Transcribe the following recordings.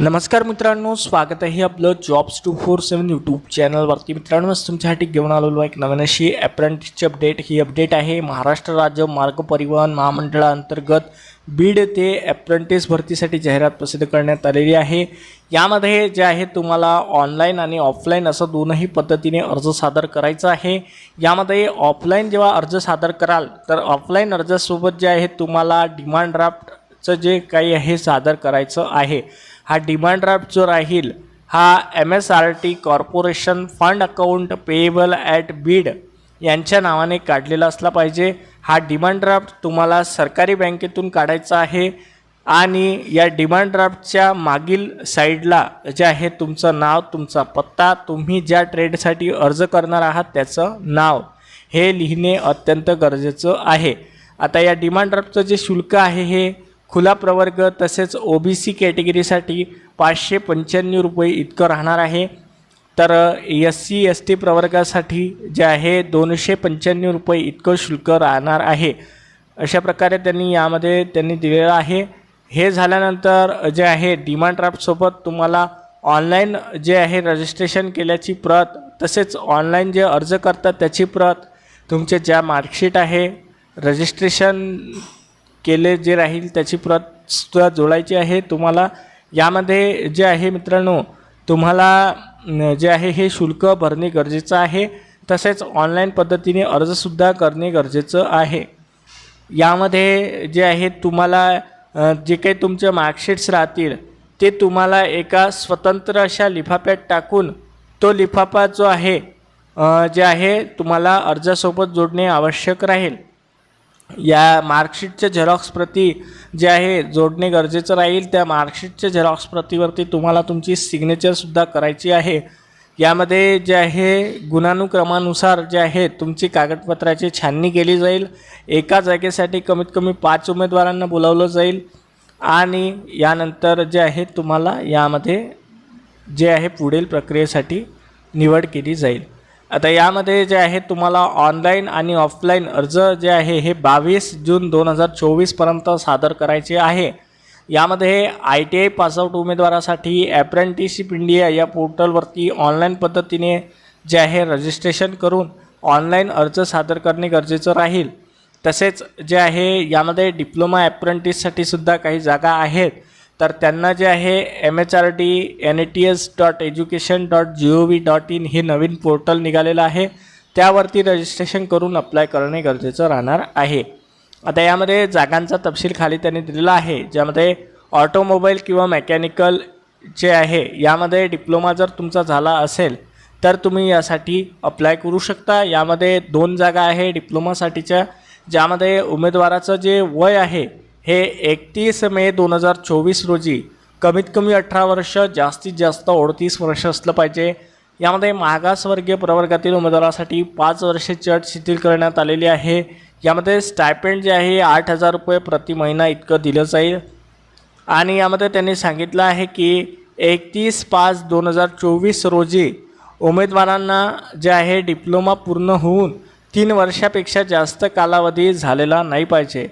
नमस्कार मित्रांनो स्वागत आहे आपलं jobs two four seven YouTube चॅनलवरती मित्रांनो तुमच्यासाठी घेऊन आलेलो एक नवीन अशी अप्रेंटिसची अपडेट ही अपडेट आहे महाराष्ट्र राज्य मार्ग परिवहन महामंडळाअंतर्गत बीड ते अप्रेंटिस भरतीसाठी जाहिरात प्रसिद्ध करण्यात आलेली आहे. यामध्ये जे आहे तुम्हाला ऑनलाईन आणि ऑफलाईन असं दोनही पद्धतीने अर्ज सादर करायचा आहे. यामध्ये ऑफलाईन जेव्हा अर्ज सादर कराल तर ऑफलाईन अर्जासोबत जे आहे तुम्हाला डिमांड ड्राफ्टचं जे काही आहे सादर करायचं आहे. हा डिमांड ड्राफ्ट जो राहील हा M S R T corporation fund account payable at Beed यांच्या नावाने काढलेला असला पाहिजे. हा डिमांड ड्राफ्ट तुम्हाला सरकारी बँकेतून काढायचा आहे आणि या डिमांड ड्राफ्टच्या मागील साईडला जे आहे तुमचं नाव तुमचा पत्ता तुम्ही ज्या ट्रेडसाठी अर्ज करणार आहात त्याचं नाव हे लिहिणे अत्यंत गरजेचं आहे. आता या डिमांड ड्राफ्टचं जे शुल्क आहे हे खुला प्रवर्ग तसेच ओ बी सी कॅटेगरीसाठी पाचशे पंच्याण्णव रुपये इतकं राहणार आहे. तर एस सी एस टी प्रवर्गासाठी जे आहे दोनशे पंच्याण्णव रुपये इतकं शुल्क राहणार आहे. अशा प्रकारे त्यांनी यामध्ये त्यांनी दिलेलं आहे. हे झाल्यानंतर जे आहे डिमांड ड्राफ्टसोबत तुम्हाला ऑनलाईन जे आहे रजिस्ट्रेशन केल्याची प्रत तसेच ऑनलाईन जे अर्ज करतात त्याची प्रत तुमचे ज्या मार्कशीट आहे रजिस्ट्रेशन केले जे राहील त्याची प्रत सुद्धा जोडायची आहे. तुम्हाला यामध्ये जे आहे मित्रांनो तुम्हाला जे आहे हे शुल्क भरणे गरजेचं आहे. तसेच ऑनलाईन पद्धतीने अर्जसुद्धा करणे गरजेचं आहे. यामध्ये जे आहे तुम्हाला जे काही तुमचे मार्कशीट्स राहतील ते तुम्हाला एका स्वतंत्र अशा लिफाफ्यात टाकून तो लिफाफा जो आहे जे आहे तुम्हाला अर्जासोबत जोडणे आवश्यक राहील. या मार्कशीटच्या झेरॉक्स प्रती जे आहे जोडणे गरजेचं राहील. त्या मार्कशीटच्या झेरॉक्स प्रतीवरती तुम्हाला तुमची सिग्नेचरसुद्धा करायची आहे. यामध्ये जे आहे गुणानुक्रमानुसार जे आहे तुमची कागदपत्राची छाननी केली जाईल. एका जागेसाठी कमीत कमी पाच उमेदवारांना बोलावलं जाईल. आणि यानंतर जे आहे तुम्हाला यामध्ये जे आहे पुढील प्रक्रियेसाठी निवड केली जाईल. आता यामध्ये जे आहे तुम्हाला ऑनलाईन आणि ऑफलाईन अर्ज जे आहे हे बावीस जून दोन हजार चोवीसपर्यंत सादर करायचे आहे. यामध्ये आय टी आय पासआउट उमेदवारासाठी ॲप्रेंटिसशिप इंडिया या पोर्टलवरती ऑनलाईन पद्धतीने जे आहे रजिस्ट्रेशन करून ऑनलाईन अर्ज सादर करणे गरजेचं राहील. तसेच जे आहे यामध्ये डिप्लोमा ॲप्रेंटिससाठी सुद्धा काही जागा आहेत. तर त्यांना जे आहे M H R D N A T S dot education dot G O V dot in हे नवीन पोर्टल निघालेलं आहे. त्यावरती रजिस्ट्रेशन करून अप्लाय करणे गरजेचं राहणार आहे. आता यामध्ये जागांचा तपशील खाली त्यांनी दिलेला आहे ज्यामध्ये ऑटोमोबाईल किंवा मेकॅनिकल जे आहे यामध्ये डिप्लोमा जर तुमचा झाला असेल तर तुम्ही यासाठी अप्लाय करू शकता. यामध्ये दोन जागा आहे डिप्लोमासाठीच्या ज्यामध्ये उमेदवाराचं जे वय आहे हे एकतीस मे दोन हजार चोवीस रोजी कमीत कमी अठरा वर्ष जास्तीत जास्त अडतीस वर्ष असलं पाहिजे. यामध्ये मागासवर्गीय प्रवर्गातील उमेदवारासाठी पाच वर्षाची अट शिथिल करण्यात आलेली आहे. यामध्ये स्टायपेंड जे आहे आठ हजार रुपये प्रति महिना इतकं दिलं जाईल. आणि यामध्ये त्यांनी सांगितलं आहे की एकतीस पाच दोन हजार चोवीस रोजी उमेदवारांना जे आहे डिप्लोमा पूर्ण होऊन तीन वर्षापेक्षा जास्त कालावधी झालेला नाही पाहिजे.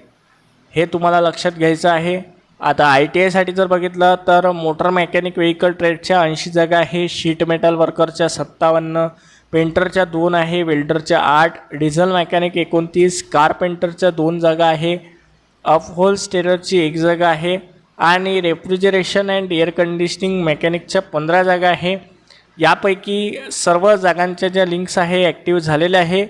हे तुम्हाला लक्षात घ्यायचं आहे. आता आय टी आयसाठी जर बघितलं तर मोटर मेकॅनिक व्हेकल ट्रेडच्या ऐंशी जागा आहे. शीट मेटल वर्करच्या सत्तावन्न पेंटरच्या दोन आहे वेल्डरच्या आठ डिझेल मेकॅनिक एकोणतीस कारपेंटरच्या दोन जागा आहे. अपहोल स्टेररची एक जागा आहे आणि रेफ्रिजरेशन अँड एअर कंडिशनिंग मेकॅनिकच्या पंधरा जागा आहे. यापैकी सर्व जागांच्या ज्या लिंक्स आहे ॲक्टिव्ह झालेल्या आहे.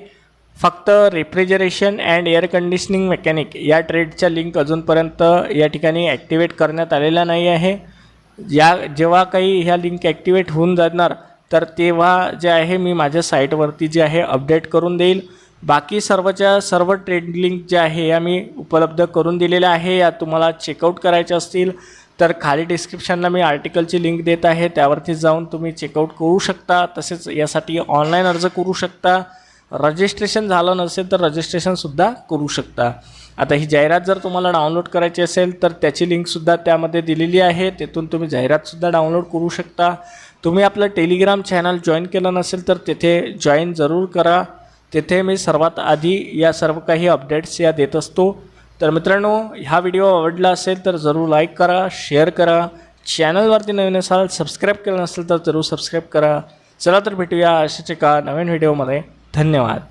फक्त refrigeration and air conditioning mechanic या ट्रेडच्या लिंक अजूनपर्यंत या ठिकाणी ॲक्टिवेट करण्यात आलेल्या नाही आहे. या जेव्हा काही ह्या लिंक ॲक्टिवेट होऊन जाणार तर तेव्हा जे आहे मी माझ्या साईटवरती जे आहे अपडेट करून देईल. बाकी सर्वच्या सर्व ट्रेड लिंक जे आहे या मी उपलब्ध करून दिलेल्या आहे या तुम्हाला चेकआउट करायच्या असतील तर खाली डिस्क्रिप्शनला मी आर्टिकलची लिंक देत आहे त्यावरती जाऊन तुम्ही चेकआउट करू शकता. तसेच यासाठी ऑनलाईन अर्ज करू शकता. रजिस्ट्रेशन झालं नसेल तर रजिस्ट्रेशनसुद्धा करू शकता. आता ही जाहिरात जर तुम्हाला डाउनलोड करायची असेल तर त्याची लिंकसुद्धा त्यामध्ये दिलेली आहे. तिथून तुम्ही जाहिरातसुद्धा डाउनलोड करू शकता. तुम्ही आपलं टेलिग्राम चॅनल जॉईन केलं नसेल तर तेथे जॉईन जरूर करा. तेथे मी सर्वात आधी या सर्व काही अपडेट्स या देत असतो. तर मित्रांनो हा व्हिडिओ आवडला असेल तर जरूर लाईक करा शेअर करा. चॅनलवरती नवीन असाल सबस्क्राईब केलं नसेल तर जरूर सबस्क्राईब करा. चला तर भेटूया अशाच एका नवीन व्हिडिओमध्ये. धन्यवाद.